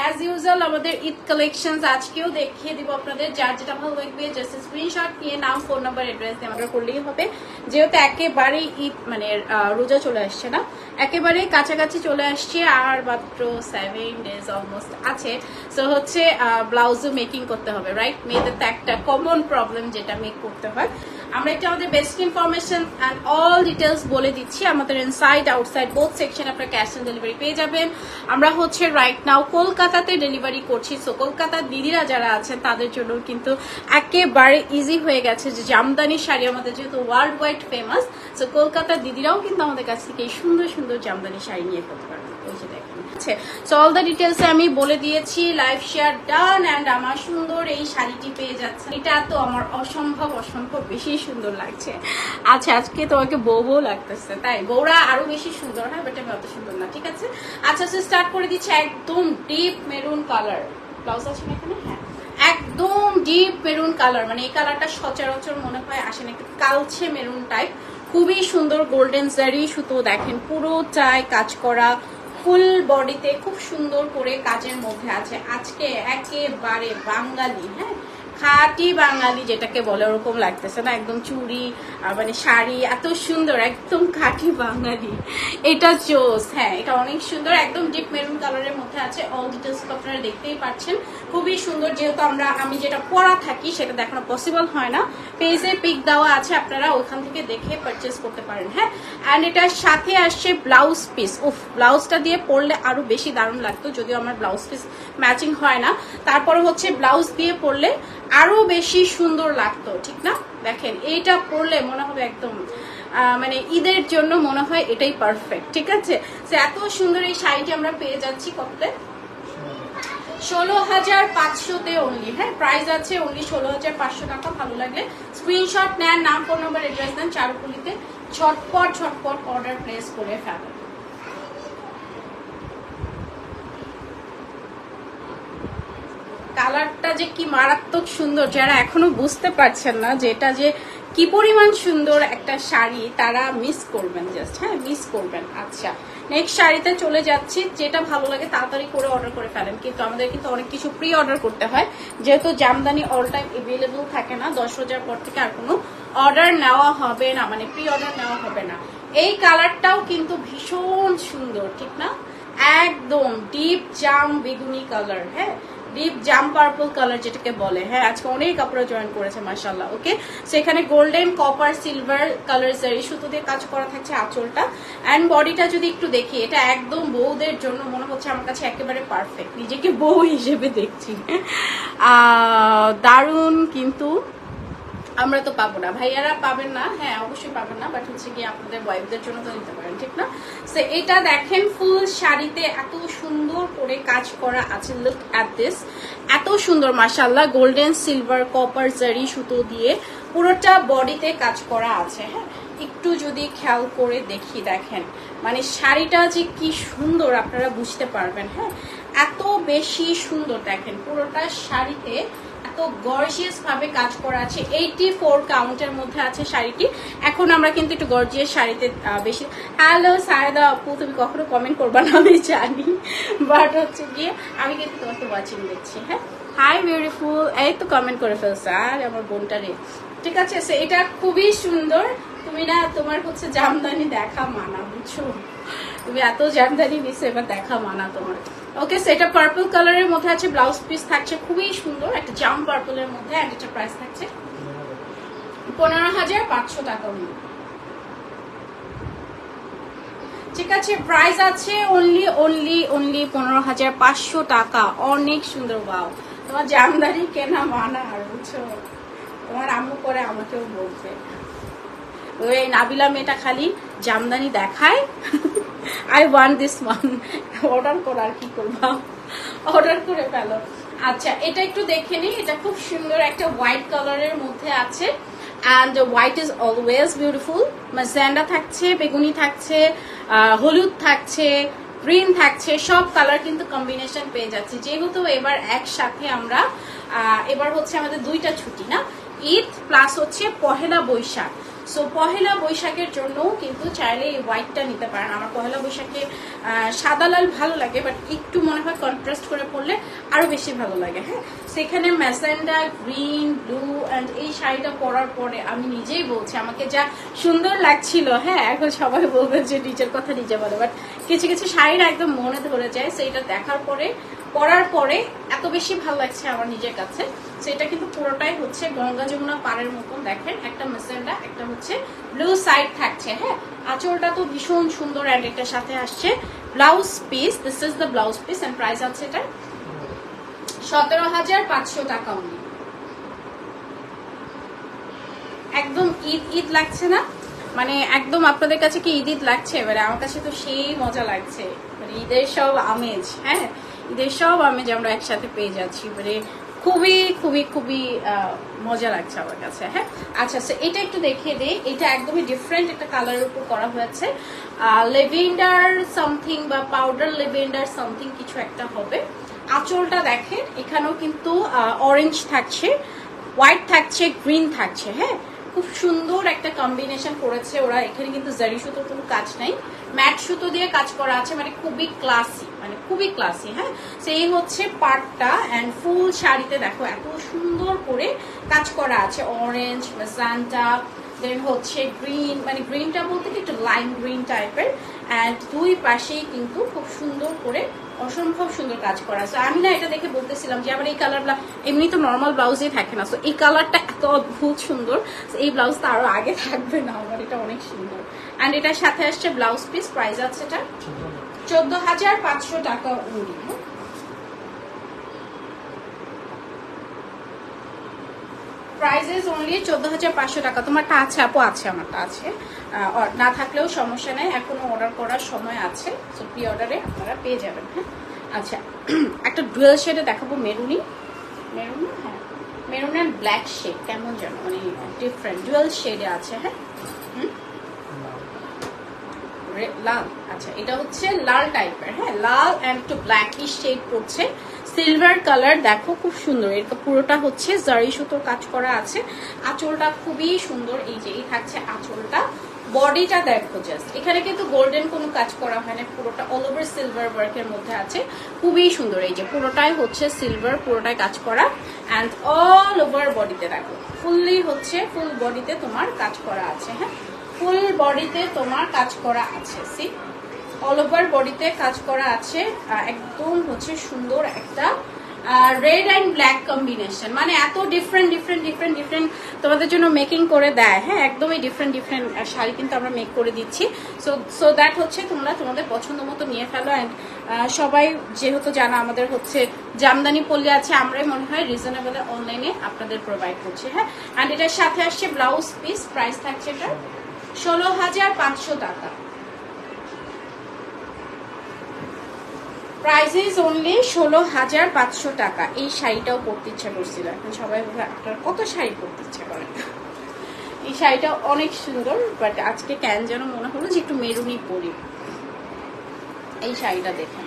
As usual আমাদের Eid collections আজকেও দেখিয়ে দিব আপনাদের। যার যেটা ভালো লাগবে জাস্ট স্ক্রিনশট নিয়ে নাম ফোন নাম্বার অ্যাড্রেস দিয়ে অর্ডার করলেই হবে। যেহেতু একেবারেই ঈদ মানে রোজা চলে আসছে না একেবারে কাছাকাছি চলে আসছে, আর মাত্র সেভেন ডেজ অলমোস্ট আছে। সো হচ্ছে ব্লাউজও মেকিং করতে হবে রাইট মেয়েদের তো একটা কমন প্রবলেম যেটা মেক করতে হয়। আমরা এটা আমাদের best information and all details বলে দিচ্ছি। আমাদের ইনসাইড আউটসাইড বোথ সেকশন আপনারা ক্যাশ অন ডেলিভারি পেয়ে যাবেন। আমরা হচ্ছে রাইট নাও কলকাতাতে ডেলিভারি করছি। সো কলকাতার দিদিরা যারা আছেন, তাদের জন্য কিন্তু একেবারে ইজি হয়ে গেছে যে জামদানি শাড়ি আমাদের যেহেতু ওয়ার্ল্ড ওয়াইড ফেমাস সো কলকাতার দিদিরাও কিন্তু আমাদের কাছ থেকে এই সুন্দর সুন্দর জামদানি শাড়ি নিয়ে করতে পারবেন ওই যে দেখেন। সো অল দ্য ডিটেলস আমি বলে দিয়েছি লাইভ শেয়ার ডান অ্যান্ড আমার সুন্দর এই শাড়িটি পেয়ে যাচ্ছে এটা তো আমার অসম্ভব অসম্ভব বেশি সুন্দর লাগছে। আচ্ছা আজকে তোমাকে বউ বউ লাগতেছে, তাই? বউরা আরও বেশি সুন্দর, হয়? বাট আমি অত সুন্দর না, ঠিক আছে? আচ্ছা স্টার্ট করে দিচ্ছি একদম ডিপ মেরুন কালার ব্লাউজ আছে না এখানে? হ্যাঁ। একদম ডিপ মেরুন কালার মানে এই কালারটা সচরাচর মনে হয় আসে না, একটু কালছে মেরুন টাইপ খুবই সুন্দর গোল্ডেন জারি সুতো দেখেন পুরোটাই কাজ করা ফুল বডিতে খুব সুন্দর করে কাজের মধ্যে আছে। আজকে একেবারে বাঙালি হ্যাঁ? খাঁটি বাঙালি যেটাকে বলে, ওরকম লাগতেছে না। একদম চুড়ি মানে শাড়ি, এত সুন্দর, একদম খাঁটি বাঙালি। এটা জোস হ্যাঁ এটা অনেক সুন্দর। একদম ডিপ মেরুন কালারের মধ্যে আছে। অল ডিটেলস আপনারা দেখতেই পাচ্ছেন। খুবই সুন্দর, যেহেতু আমরা, আমি যেটা পরা থাকি, সেটা দেখানো পসিবল হয় না। পেজে পিক দেওয়া আছে, আপনারা ওখান থেকে দেখে পারচেস করতে পারেন হ্যাঁ। অ্যান্ড এটার সাথে আসছে ব্লাউজ পিস উফ ব্লাউজটা দিয়ে পরলে আরও বেশি দারুণ লাগতো, যদিও আমার ব্লাউজ পিস ম্যাচিং হয় না। তারপরে হচ্ছে ব্লাউজ দিয়ে পরলে আরও বেশি সুন্দর লাগতো, ঠিক না? দেখেন, এইটা পরলে মনে হবে একদম মানে ঈদের জন্য মনে হয় এটাই পারফেক্ট ঠিক আছে? এত সুন্দর এই শাড়িটি আমরা পেয়ে যাচ্ছি কততে ষোলো হাজার পাঁচশোতে অনলি হ্যাঁ? প্রাইস আছে অনলি ষোলো হাজার পাঁচশো টাকা, ভালো লাগলে। স্ক্রিনশট নেন, নাম ফোন নম্বর অ্যাড্রেস দেন চারুকুলিতে। ঝটপট ঝটপট অর্ডার প্লেস করে ফেলেন কালারটা যে কি মারাত্মক সুন্দর, যারা এখনও বুঝতে পারছেন না যে এটা যে কি পরিমাণ সুন্দর একটা শাড়ি, তারা মিস করবেন জাস্ট হ্যাঁ মিস করবেন। আচ্ছা নেক্সট শাড়িতে চলে যাচ্ছি, যেটা ভালো লাগে তাড়াতাড়ি করে অর্ডার করে ফেলেন, কিন্তু আমাদের কিন্তু অনেক কিছু প্রি অর্ডার করতে হয়, যেহেতু জামদানি অল টাইম এভেলেবল থাকে না, দশ হাজার পর থেকে আর কোনো অর্ডার নেওয়া হবে না মানে প্রি অর্ডার নেওয়া হবে না। এই কালারটাও কিন্তু ভীষণ সুন্দর, ঠিক না? একদম ডিপ জাম বেগুনি কালার হ্যাঁ? ডিপ জাম পার্পল কালার যেটাকে বলে। হ্যাঁ আজকে অনেক কাপড় জয়েন করেছে মার্শাল্লাহ ওকে সেখানে গোল্ডেন কপার সিলভার কালার জারি সুতো দিয়ে কাজ করা থাকছে আঁচলটা। অ্যান্ড বডিটা যদি একটু দেখি, এটা একদম বউদের জন্য মনে হচ্ছে আমার কাছে একেবারে পারফেক্ট নিজেকে বউ হিসেবে দেখছি। দারুণ কিন্তু আমরা তো পাবো না। ভাইয়ারা পাবেন না হ্যাঁ অবশ্যই পাবেন না বাট হচ্ছে কি আপনাদের ওয়াইফদের জন্য তো নিতে পারেন, ঠিক না? সো এটা দেখেন ফুল শাড়িতে এত সুন্দর করে কাজ করা আছে লুক অ্যাট দিস এত সুন্দর মাসাল্লাহ গোল্ডেন সিলভার কপার জারি সুতো দিয়ে পুরোটা বডিতে কাজ করা আছে হ্যাঁ? একটু যদি খেয়াল করে দেখি, দেখেন। মানে শাড়িটা যে কি সুন্দর, আপনারা বুঝতে পারবেন হ্যাঁ? এত বেশি সুন্দর, দেখেন, পুরোটা শাড়িতে এত গর্জিয়াস ভাবে কাজ করা আছে। এইটি ফোর কাউন্টের মধ্যে আছে শাড়িটি। এখন আমরা কিন্তু একটু গর্জিয়াস শাড়িতে বেশি হ্যালো সায়দা আপু, তুমি কখনো কমেন্ট করবা না আমি জানি। বাট হচ্ছে গিয়ে, আমি কিন্তু তোমাকে ওয়াচিং দেখছি হ্যাঁ? হাই বিউটিফুল এই তো কমেন্ট করে ফেলছে, আর আমার বোনটা রে। ঠিক আছে এটা খুবই সুন্দর। তুমি না, তোমার হচ্ছে জামদানি দেখা মানা, বুঝছ? তুমি এত জামদানি নিছো, এবার দেখা মানা তোমার। ওকে সেটা পার্পল কালারের মধ্যে আছে ব্লাউজ পিস থাকছে, খুবই সুন্দর, একটা জাম পার্পলের মধ্যে আর এটা প্রাইস থাকছে পনেরো হাজার পাঁচশো টাকা মূল্য। ঠিক আছে প্রাইস আছে অনলি অনলি অনলি পনেরো হাজার পাঁচশো টাকা। অনেক সুন্দর বাও তোমার জামদানি কেনা মানা, আর বুঝছ? তোমার আম্মু করে আমাকেও বলছে ওই নাবিলা মেয়েটা খালি জামদানি দেখায়। I want this one order করো আর কি করবা? অর্ডার করে ফেলো। আচ্ছা এটা একটু দেখে নিই। এটা খুব সুন্দর একটা হোয়াইট কালারের মধ্যে আছে। And white is always beautiful magenta থাকছে, বেগুনি থাকছে হলুদ থাকছে গ্রিন থাকছে। সব কালার কিন্তু কম্বিনেশন পেয়ে যাচ্ছে। যেহেতু এবার একসাথে আমরা এবার হচ্ছে আমাদের দুইটা ছুটি না? ঈদ প্লাস হচ্ছে পহেলা বৈশাখ। সো পহেলা বৈশাখের জন্য কিন্তু চাইলে এই হোয়াইটটা নিতে পারেন। আমার পহেলা বৈশাখে সাদা লাল ভালো লাগে বাট একটু মনে হয় কন্ট্রাস্ট করে পড়লে আরও বেশি ভালো লাগে হ্যাঁ? সেখানে ম্যাসেন্ডা গ্রিন, ব্লু অ্যান্ড এই শাড়িটা পরার পরে আমি নিজেই বলছি, আমাকে যা সুন্দর লাগছিল হ্যাঁ? এখন সবাই বলবে যে, নিজের কথা নিজে বলে। বাট কিছু কিছু শাড়ি না একদম মনে ধরে যায়, সেইটা দেখার পরে পরার পরে এত বেশি ভালো লাগছে আমার নিজের কাছে। সেটা কিন্তু পুরোটাই হচ্ছে গঙ্গা যমুনা পাড়ের মতন দেখেন, একটা মেসেন্ডা একটা হচ্ছে ব্লু সাইড থাকছে হ্যাঁ? আঁচলটা তো ভীষণ সুন্দর অ্যান্ড এটার সাথে আসছে blouse piece this is the blouse piece and price আছে এটা সতেরো হাজার পাঁচশো টাকা উনি একদম ঈদ ঈদ লাগছে না? মানে একদম আপনাদের কাছে কি ঈদ ঈদ লাগছে? এবারে আমার কাছে তো সেই মজা লাগছে। মানে ঈদের সব আমেজ হ্যাঁ? ঈদের সব আমেজ আমরা একসাথে পেয়ে যাচ্ছি মানে খুবই খুবই খুবই মজা লাগছে আমার কাছে হ্যাঁ? আচ্ছা আচ্ছা এটা একটু দেখিয়ে দিই। এটা একদমই ডিফারেন্ট একটা কালারের উপর করা হয়েছে। লেভেন্ডার সামথিং বা পাউডার লেভেন্ডার সামথিং কিছু একটা হবে। আঁচলটা দেখেন, এখানেও কিন্তু অরেঞ্জ থাকছে হোয়াইট থাকছে গ্রিন থাকছে হ্যাঁ? খুব সুন্দর একটা কম্বিনেশন করেছে ওরা। এখানে কিন্তু জারি সুতোর কোনো কাজ নাই। ম্যাট সুতো দিয়ে কাজ করা আছে মানে খুবই ক্লাসি মানে খুবই ক্লাসি হ্যাঁ? সেই হচ্ছে পাটটা অ্যান্ড ফুল শাড়িতে দেখো, এত সুন্দর করে কাজ করা আছে। অরেঞ্জ মেসান্টা দেন হচ্ছে গ্রিন মানে গ্রিনটা বলতে কি একটু লাইম গ্রিন টাইপের অ্যান্ড দুই পাশেই কিন্তু খুব সুন্দর করে অসম্ভব সুন্দর কাজ করা। আছে আমি না এটা দেখে বলতেছিলাম যে আমার এই কালার এমনি তো নর্মাল ব্লাউজেই থাকে না। তো এই কালারটা এত অদ্ভুত সুন্দর। এই ব্লাউজটা আরও আগে থাকবে না। আমার এটা অনেক সুন্দর। অ্যান্ড এটার সাথে আসছে ব্লাউজ পিস প্রাইস আছে এটা চোদ্দ হাজার। পাঁচশো টাকা উনি প্রাইজেস অনলি চোদ্দ হাজার পাঁচশো টাকা। তোমারটা আছে, আপু, আছে, আমারটা আছে। না থাকলেও সমস্যা নেই, এখনও অর্ডার করার সময় আছে। সো প্রি অর্ডারে আপনারা পেয়ে যাবেন হ্যাঁ? আচ্ছা একটা ডুয়েল শেডে দেখাবো, মেরুনি। মেরুন হ্যাঁ। মেরুন অ্যান্ড ব্ল্যাক শেড কেমন যেন মানে ডিফারেন্ট ডুয়েল শেডে আছে হ্যাঁ? লাল। আচ্ছা এটা হচ্ছে লাল টাইপের হ্যাঁ? লাল অ্যান্ড একটু ব্ল্যাকিশ শেড করছে সিলভার কালার দেখো খুব সুন্দর। এটা পুরোটা হচ্ছে জারি সুতোর কাজ করা আছে। আঁচলটা খুবই সুন্দর, এই যে এই থাকছে আঁচলটা। বডিটা দেখো জাস্ট এখানে কিন্তু গোল্ডেন কোনো কাজ করা হয় না, পুরোটা অল ওভার সিলভার ওয়ার্কের মধ্যে আছে। খুবই সুন্দর, এই যে পুরোটাই হচ্ছে সিলভার পুরোটাই কাজ করা। অ্যান্ড অল ওভার বডিতে দেখো ফুললি হচ্ছে ফুল বডিতে তোমার কাজ করা আছে হ্যাঁ? ফুল বডিতে তোমার কাজ করা আছে সি অল ওভার বডিতে কাজ করা আছে একদম হচ্ছে সুন্দর একটা রেড অ্যান্ড ব্ল্যাক কম্বিনেশন মানে এত ডিফারেন্ট ডিফারেন্ট ডিফারেন্ট ডিফারেন্ট তোমাদের জন্য মেকিং করে দেয়। হ্যাঁ একদমই ডিফারেন্ট ডিফারেন্ট শাড়ি কিন্তু আমরা মেক করে দিচ্ছি। সো সো দ্যাট হচ্ছে তোমরা তোমাদের পছন্দ মতো নিয়ে ফেলো অ্যান্ড সবাই যেহেতু জানা আমাদের হচ্ছে জামদানি পল্লী আছে, আমরাই মনে হয় রিজনেবল অনলাইনে আপনাদের প্রোভাইড করছি। হ্যাঁ অ্যান্ড এটার সাথে আসছে ব্লাউজ পিস প্রাইস থাকছে এটা ষোলো হাজার পাঁচশো টাকা। প্রাইস ইজ অনলি ষোলো হাজার পাঁচশো টাকা। এই শাড়িটাও পরতে ইচ্ছা করছিল। এখন সবাই বলে, আপনার কত শাড়ি পরতে ইচ্ছা করে এই শাড়িটা অনেক সুন্দর বাট আজকে কেন যেন মনে হলো যে একটু মেরুনি পরি। এই শাড়িটা দেখেন?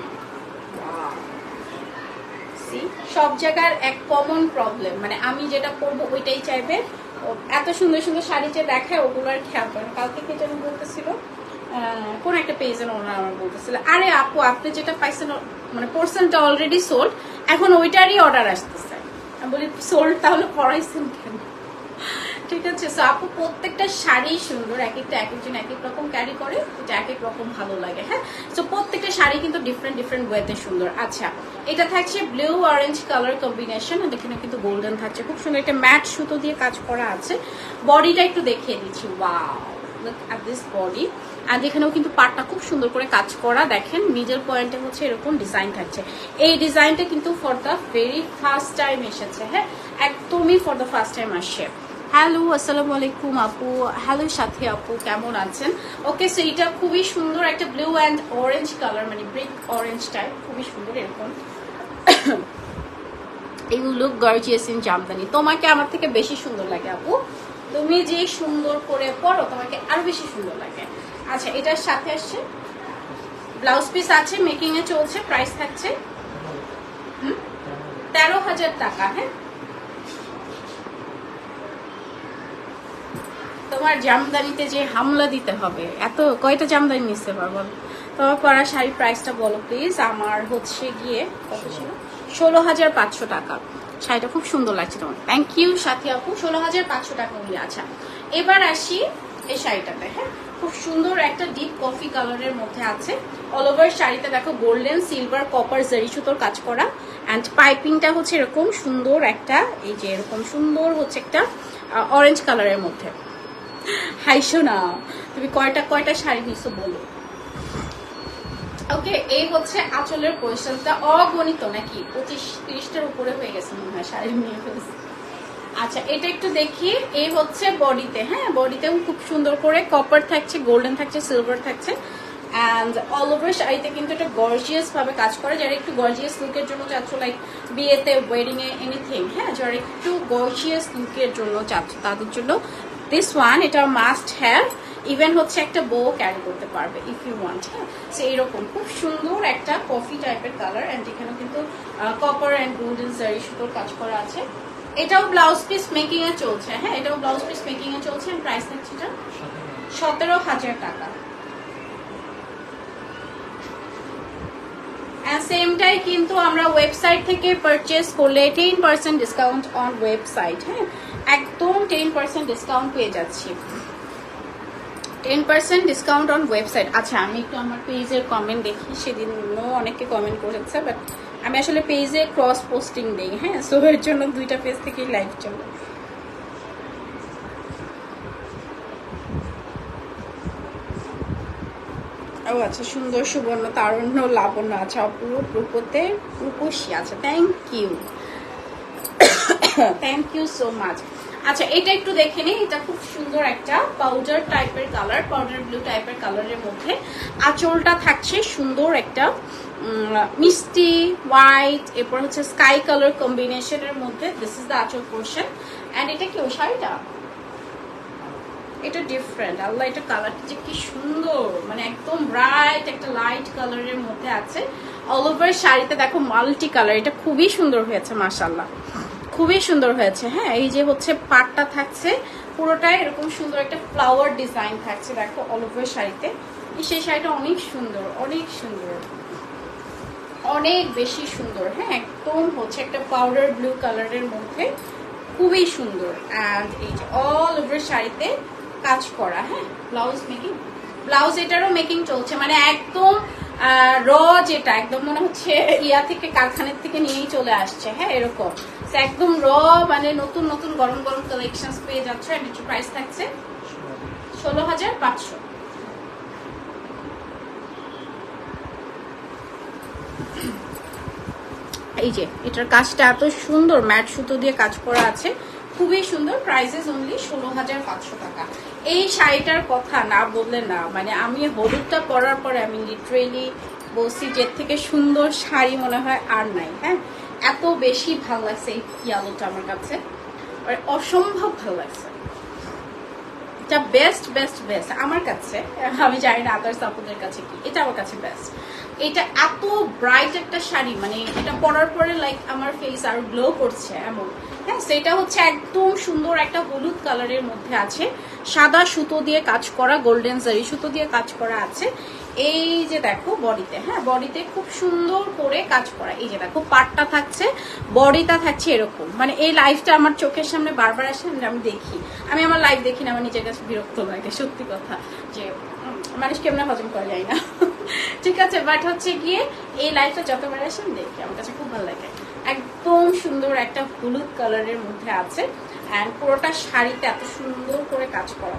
সব জায়গার এক কমন প্রবলেম মানে আমি যেটা করব ওইটাই চাইবে। এত সুন্দর সুন্দর শাড়ি যে দেখায়, ওগুলো আর খেয়াল করে। কালকে কে যেন বলতেছিল কোন একটা পেজের ওনার আমার বলতেছিল। আরে আপু, আপনি যেটা পাইছেন মানে পোর্শনটা অলরেডি সোল্ড এখন ওইটারই অর্ডার আসতেছে। আমি বলি সোল্ড তাহলে পড়াইছেন কেন? ঠিক আছে সো আপু, প্রত্যেকটা শাড়ি সুন্দর, এক একটা এক একজন এক এক রকম ক্যারি করে, এটা এক এক রকম ভালো লাগে হ্যাঁ? সো প্রত্যেকটা শাড়ি কিন্তু ডিফারেন্ট ডিফারেন্ট ওয়েতে সুন্দর। আচ্ছা এটা থাকছে ব্লু অরেঞ্জ কালার কম্বিনেশন আর এখানে কিন্তু গোল্ডেন থাকছে। খুব সুন্দর একটা ম্যাট সুতো দিয়ে কাজ করা আছে। বডিটা একটু দেখিয়ে দিচ্ছি ওয়াও অ্যাট দিস বডি আর এখানেও কিন্তু পাটটা খুব সুন্দর করে কাজ করা। দেখেন নিজের পয়েন্টে হচ্ছে এরকম ডিজাইন থাকছে। এই ডিজাইনটা কিন্তু for the very first time এসেছে হ্যাঁ? একদমই ফর দ্য ফার্স্ট টাইম আসছে। হ্যালো আসসালামু আলাইকুম আপু। হ্যালো সাথী আপু, কেমন আছেন? ওকে সো এটা খুবই সুন্দর একটা ব্লু অ্যান্ড অরেঞ্জ কালার মানে ব্রিক অরেঞ্জ টাইপ খুবই সুন্দর এরকম। You look gorgeous in jamdani তোমাকে আমার থেকে বেশি সুন্দর লাগে আপু। তুমি যে সুন্দর করে পরো, তোমাকে আরও বেশি সুন্দর লাগে। আচ্ছা এটার সাথে আসছে। ব্লাউজ পিস আছে মেকিং এ চলছে প্রাইস থাকছে? তেরো হাজার টাকা হ্যাঁ? তোমার জামদানিতে যে হামলা দিতে হবে, এত কয়টা জামদানি নিতে পারব তোমার পরা শাড়ির প্রাইসটা বলো প্লিজ আমার হচ্ছে গিয়ে, কত ছিল? ষোলো হাজার পাঁচশো টাকা। শাড়িটা খুব সুন্দর লাগছে তোমার। থ্যাংক ইউ সাথী আপু। ষোলো হাজার পাঁচশো টাকা উনি আচ্ছা। এবার আসি এই শাড়িটাতে হ্যাঁ? খুব সুন্দর একটা ডিপ কফি কালারের মধ্যে আছে। অল ওভার শাড়িতে দেখো গোল্ডেন সিলভার কপার জারি সুতোর কাজ করা। অ্যান্ড পাইপিংটা হচ্ছে এরকম সুন্দর একটা, এই যে এরকম সুন্দর হচ্ছে একটা অরেঞ্জ কালারের মধ্যে। হাইশো না তুমি কয়টা কয়টা শাড়ি নিছো বলো? ওকে এই হচ্ছে আঁচলের পরিশ্রমটা অগণিত নাকি? পঁচিশ, তিরিশটার উপরে হয়ে গেছে মনে হয় শাড়ি নিয়ে ফেলছে। আচ্ছা এটা একটু দেখি। এই হচ্ছে বডিতে হ্যাঁ? বডিতেও খুব সুন্দর করে কপার থাকছে গোল্ডেন থাকছে সিলভার থাকছে। অ্যান্ড অল ওভার শাড়িতে কিন্তু এটা গর্জিয়াস ভাবে কাজ করে। যারা একটু গর্জিয়াস লুকের জন্য চাচ্ছ লাইক বিয়েতে ওয়েডিং এ এনিথিং হ্যাঁ? যারা একটু গর্জিয়াস লুকের জন্য চাচ্ছ, তাদের জন্য দিস ওয়ান এটা মাস্ট হ্যাভ ইভেন হচ্ছে একটা বউ ক্যারি করতে পারবে ইফ ইউ ওয়ান্ট হ্যাঁ? সো এইরকম খুব সুন্দর একটা কফি টাইপের কালার অ্যান্ড এখানে কিন্তু কপার অ্যান্ড গোল্ডেন জারি সুতোর কাজ করা আছে। এটাও ব্লাউজ পিস মেকিং এ চলছে হ্যাঁ? এটাও ব্লাউজ পিস মেকিং এ চলছে প্রাইস থাকছে এটা সতেরো হাজার টাকা। সেমটাই কিন্তু আমরা ওয়েবসাইট থেকে পারচেস করলে ten percent discount on website হ্যাঁ? একদম টেন পার্সেন্ট ডিসকাউন্ট পেয়ে যাচ্ছি। Ten percent discount on website আচ্ছা আমি একটু আমার পেজের কমেন্ট দেখি। সেদিনও অনেকে কমেন্ট করেছে বাট আমি আসলে পেজে ক্রস পোস্টিং দিই হ্যাঁ? সো এর জন্য দুইটা পেজ থেকেই লাইভ চলে। ও আচ্ছা সুন্দর সুবর্ণ তারুণ্য লাবণ্য আচ্ছা পুরো রূপতে রূপসী আচ্ছা thank you thank you so much আচ্ছা এটা একটু দেখে নিই। এটা খুব সুন্দর একটা পাউডার টাইপের কালার পাউডার ব্লু টাইপের কালারের মধ্যে। আঁচলটা থাকছে সুন্দর একটা মিষ্টি হোয়াইট এরপর হচ্ছে স্কাই কালার কম্বিনেশনের মধ্যে দিস ইজ দ্য আঁচল পোর্শন অ্যান্ড এটা কি ও শাড়িটা? এটা ডিফারেন্ট আল্লাহ, এটা কালারটা যে কি সুন্দর। মানে একদম ব্রাইট একটা লাইট কালারের মধ্যে আছে। অল ওভার শাড়িতে দেখো মাল্টি কালার এটা খুবই সুন্দর হয়েছে মাশাল্লাহ খুবই সুন্দর হয়েছে হ্যাঁ? এই যে হচ্ছে পাটটা থাকছে, পুরোটাই এরকম সুন্দর একটা ফ্লাওয়ার ডিজাইন থাকছে, দেখো অল ওভার শাড়িতে। সেই শাড়িটা অনেক সুন্দর অনেক সুন্দর। অনেক বেশি সুন্দর হ্যাঁ? একদম হচ্ছে একটা পাউডার ব্লু কালারের মধ্যে। খুবই সুন্দর। অ্যান্ড এই যে অল ওভার শাড়িতে কাজ করা হ্যাঁ? ব্লাউজ মেকিং ব্লাউজ এটারও মেকিং চলছে মানে একদম র যেটা, একদম মনে হচ্ছে ইয়া থেকে, কারখানের থেকে নিয়েই চলে আসছে হ্যাঁ? এরকম। একদম র মানে নতুন নতুন, গরম গরম কালেকশন পেয়ে যাচ্ছে, এর একটু প্রাইস থাকছে ষোলো হাজার পাঁচশো। এই যে, এটার কাজটা এত সুন্দর, ম্যাট সুতো দিয়ে কাজ করা আছে, খুবই সুন্দর প্রাইসেস অনলি ষোলো হাজার পাঁচশো টাকা। এই শাড়িটার কথা না বললে না মানে আমি হলুদটা পরার পরে আমি লিটারেলি বলছি যে থেকে সুন্দর শাড়ি মনে হয় আর নাই হ্যাঁ? এত বেশি ভালো লাগছে এই ইয়ালোটা আমার কাছে। আর অসম্ভব ভালো লাগছে। এটা বেস্ট বেস্ট বেস্ট আমার কাছে। আমি জানি না আদার্স আপনাদের কাছে কি। এটা আমার কাছে বেস্ট এটা এত ব্রাইট একটা শাড়ি মানে এটা পরার পরে লাইক আমার ফেস আর গ্লো করছে এমন। হ্যাঁ সেটা হচ্ছে একদম সুন্দর একটা হলুদ কালারের মধ্যে আছে। সাদা সুতো দিয়ে কাজ করা গোল্ডেন জারি সুতো দিয়ে কাজ করা আছে। এই যে দেখো বডিতে হ্যাঁ বডিতে খুব সুন্দর করে কাজ করা। এই যে দেখো, পাটটা থাকছে, বডিটা থাকছে এরকম। মানে এই লাইফটা আমার চোখের সামনে বারবার আসে, আমি দেখি। আমি আমার লাইফ দেখি না, আমার নিজের কাছে বিরক্ত লাগে, সত্যি কথা। যে মানুষ কেমন হজম করা যায় না। ঠিক আছে বাট হচ্ছে গিয়ে এই লাইফটা যতবার আসে, আমি দেখি। আমার কাছে খুব ভালো লাগে। একদম সুন্দর একটা হলুদ কালারের মধ্যে আছে। অ্যান্ড পুরোটা শাড়িতে এত সুন্দর করে কাজ করা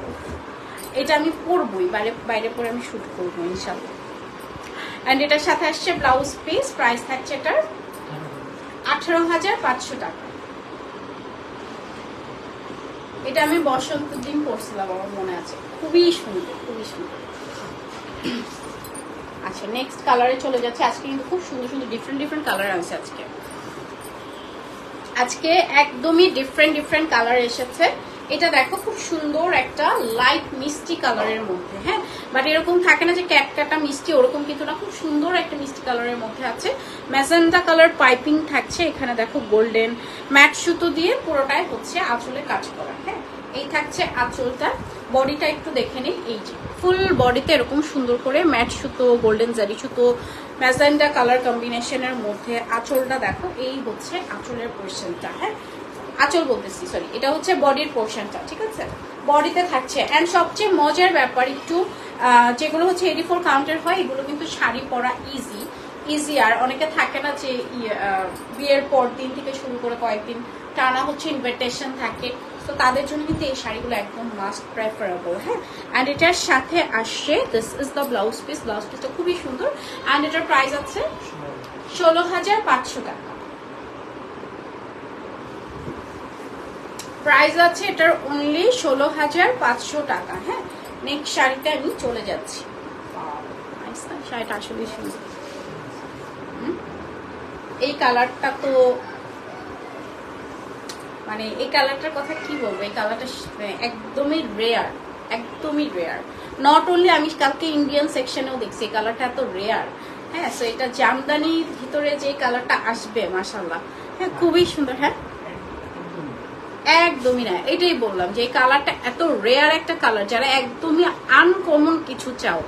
এটা আমি পরবই, বাইরে বাইরে পরে আমি শ্যুট করব, ইনশাল্লাহ। অ্যান্ড এটার সাথে আসছে ব্লাউজ পিস প্রাইস থাকছে এটার আঠারো হাজার পাঁচশো টাকা। এটা আমি বসন্ত দিন পরছিলাম, আমার মনে আছে। খুবই সুন্দর খুবই সুন্দর। আচ্ছা নেক্সট কালারে চলে যাচ্ছে। আজকে কিন্তু খুব সুন্দর সুন্দর ডিফারেন্ট ডিফারেন্ট কালার আছে আজকে। আজকে একদমই ডিফারেন্ট ডিফারেন্ট কালার এসেছে। এটা দেখো খুব সুন্দর একটা লাইট মিষ্টি কালারের মধ্যে হ্যাঁ? বাট এরকম থাকে না যে ক্যাট কাটা মিষ্টি ওরকম কিন্তু না, খুব সুন্দর একটা মিষ্টি কালারের মধ্যে আছে। ম্যাজেন্টা কালার পাইপিং থাকছে, এখানে দেখো গোল্ডেন ম্যাট সুতো দিয়ে পুরোটাই হচ্ছে আঁচলে কাজ করা হ্যাঁ? এই থাকছে আঁচলটা। বডিটা একটু দেখে নিন এই যে ফুল বডিতে এরকম সুন্দর করে ম্যাট সুতো গোল্ডেন জারি সুতো ম্যাজেন্ডা কালার কম্বিনেশনের মধ্যে আঁচলটা দেখো, এই হচ্ছে আঁচলের পোর্শনটা হ্যাঁ? আঁচল বলতেছি সরি এটা হচ্ছে বডির পোর্শনটা ঠিক আছে? বডিতে থাকছে। অ্যান্ড সবচেয়ে মজার ব্যাপার একটু যেগুলো হচ্ছে এডি ফোর কাউন্টার হয় এগুলো কিন্তু শাড়ি পরা ইজি ইজি আর অনেকে থাকে না যে ইয়ে, বিয়ের পর দিন থেকে শুরু করে কয়েকদিন টানা হচ্ছে ইনভিটেশন থাকে। তো তাদের জন্য কিন্তু এই শাড়িগুলো একদম মাস্ট প্রেফারেবল হ্যাঁ? অ্যান্ড এটার সাথে আসছে this is the blouse piece blouse পিসটা খুবই সুন্দর। অ্যান্ড এটার প্রাইস আছে ষোলো হাজার পাঁচশো টাকা। প্রাইস আছে এটার অনলি ষোলো হাজার পাঁচশো টাকা হ্যাঁ? নেক্সট শাড়িতে আমি চলে যাচ্ছি। আসলে সুন্দর। এই কালারটা তো মানে এই কালারটার কথা কি বলব? এই কালারটা একদমই রেয়ার একদমই রেয়ার নট অনলি আমি কালকে ইন্ডিয়ান সেকশনেও দেখছি, এই কালারটা এত রেয়ার হ্যাঁ সো এটা জামদানির ভিতরে যে কালারটা আসবে মাসাল্লাহ হ্যাঁ খুবই সুন্দর হ্যাঁ? একদমই না, এটাই বললাম যে এই কালারটা এত রেয়ার একটা কালার যারা একদমই আনকমন কিছু চাও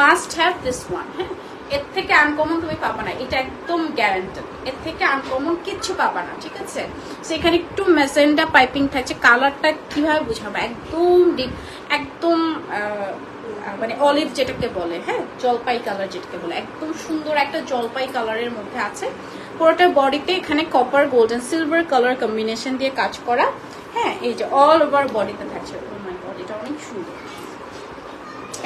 মাস্ট হ্যাভ দিস ওয়ান হ্যাঁ? এর থেকে আনকমন তুমি পাবা না, এটা একদম গ্যারান্টেড এর থেকে আনকমন কিচ্ছু পাবা না, ঠিক আছে? সেখানে একটু মেসেন্ডা পাইপিং থাকছে কালারটা কীভাবে বুঝাবো? একদম ডিপ একদম মানে অলিভ যেটাকে বলে হ্যাঁ? জলপাই কালার যেটাকে বলে, একদম সুন্দর একটা জলপাই কালারের মধ্যে আছে। পুরোটা বডিতে এখানে copper golden silver colour combination দিয়ে কাজ করা। হ্যাঁ এই যে অল ওভার বডিতে থাকছে। মাই গড এটা অনেক সুন্দর।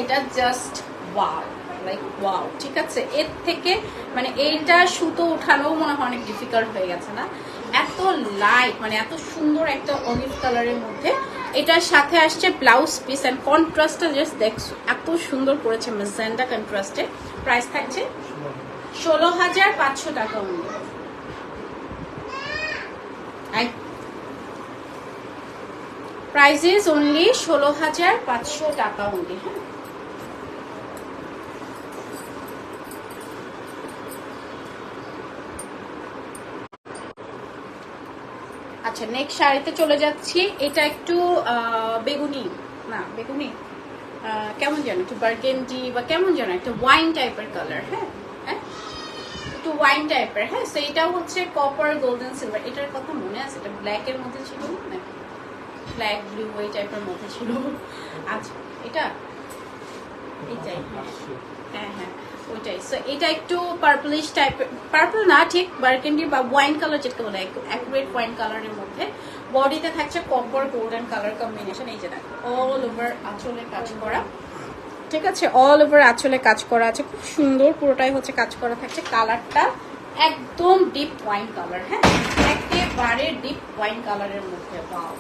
এটা জাস্ট ওয়াও লাইক ওয়াও ঠিক আছে? এর থেকে মানে এইটা সুতো উঠানো মনে হয় অনেক ডিফিকাল্ট হয়ে গেছে না? এত লাইট মানে এত সুন্দর একটা অলিভ কালারের মধ্যে। এটার সাথে আসছে ব্লাউজ পিস অ্যান্ড কন্ট্রাস্টটা জাস্ট দেখছ, এত সুন্দর করেছে মেজেন্ডা কন্ট্রাস্টে প্রাইস থাকছে ষোলো হাজার পাঁচশো টাকা প্রাইস ইজ অনলি ষোলো হাজার পাঁচশো টাকা অনলি হ্যাঁ। আচ্ছা নেক্সট শাড়িতে চলে যাচ্ছি। এটা একটু বেগুনি, না, বেগুনি কেমন যেন, একটু বার্গেন্ডি বা কেমন যেন, একটা ওয়াইন টাইপের কালার হ্যাঁ। একটু ওয়াইন টাইপের হ্যাঁ? সো এটাও হচ্ছে কপার গোল্ডেন সিলভার এটার কথা মনে আছে? এটা ব্ল্যাক এর মধ্যে ছিল না ব্ল্যাক ব্লু ওই টাইপের মধ্যে ছিল। আচ্ছা এটা? এটাই হ্যাঁ। হ্যাঁ হ্যাঁ ওইটাই। সো এটা একটু পার্পলিশ টাইপের পার্পল না ঠিক বার্কেন্ডি বা ওয়াইন কালার যেটাকে বলে অ্যাকুরেট ওয়াইন কালারের মধ্যে। বডিতে থাকছে কপার গোল্ডেন কালার কম্বিনেশন এই যে দেখো অল ওভার আঁচলে কাজ করা। ঠিক আছে? অল ওভার আঁচলে কাজ করা আছে। খুব সুন্দর পুরোটাই হচ্ছে কাজ করা থাকছে। কালারটা একদম ডিপ ওয়াইন কালার হ্যাঁ? একেবারে ডিপ ওয়াইন কালারের মধ্যে পাও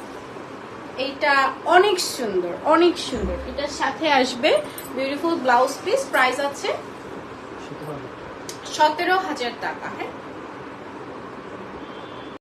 এইটা অনেক সুন্দর অনেক সুন্দর। এটার সাথে আসবে বিউটিফুল ব্লাউজ পিস প্রাইস আছে সতেরো হাজার টাকা হ্যাঁ?